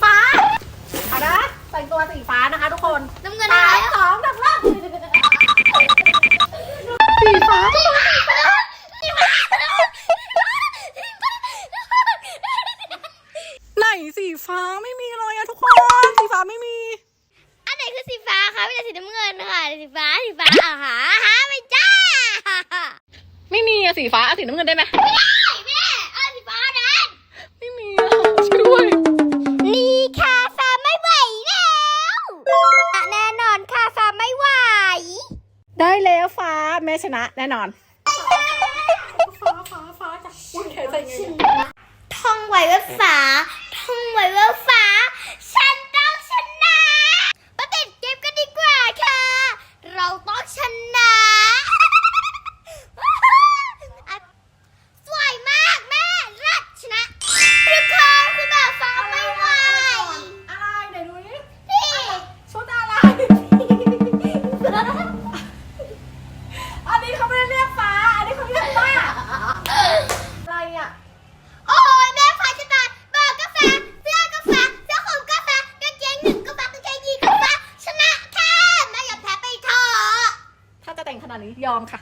เปิดสีฟ้าเอานะแต่งตัวสีฟ้านะคะทุกคนน้ำเงินสาอะไรมสองหนึ่งเริ่มสีฟ้าไหนสีฟ้าไม่มีเลยอะทุกคน สีฟ้าไม่มี อันไหนคือสีฟ้าคะไม่ใช่สีน้ำเงินค่ะสีฟ้าสีฟ้าอะหาหาไม่จ้า ไม่มีอะสีฟ้าเอาสีน้ำเงินได้ไหม ได้แล้วฟ้าแม่ชนะแน่นอน ฟ้าฟ้าฟ้าจ้ะอุ้ยใครใส่เงินท่องไว้ว่าฟ้า ท่องไว้ว่าฟ้า ขนาดนี้ยอมค่ะ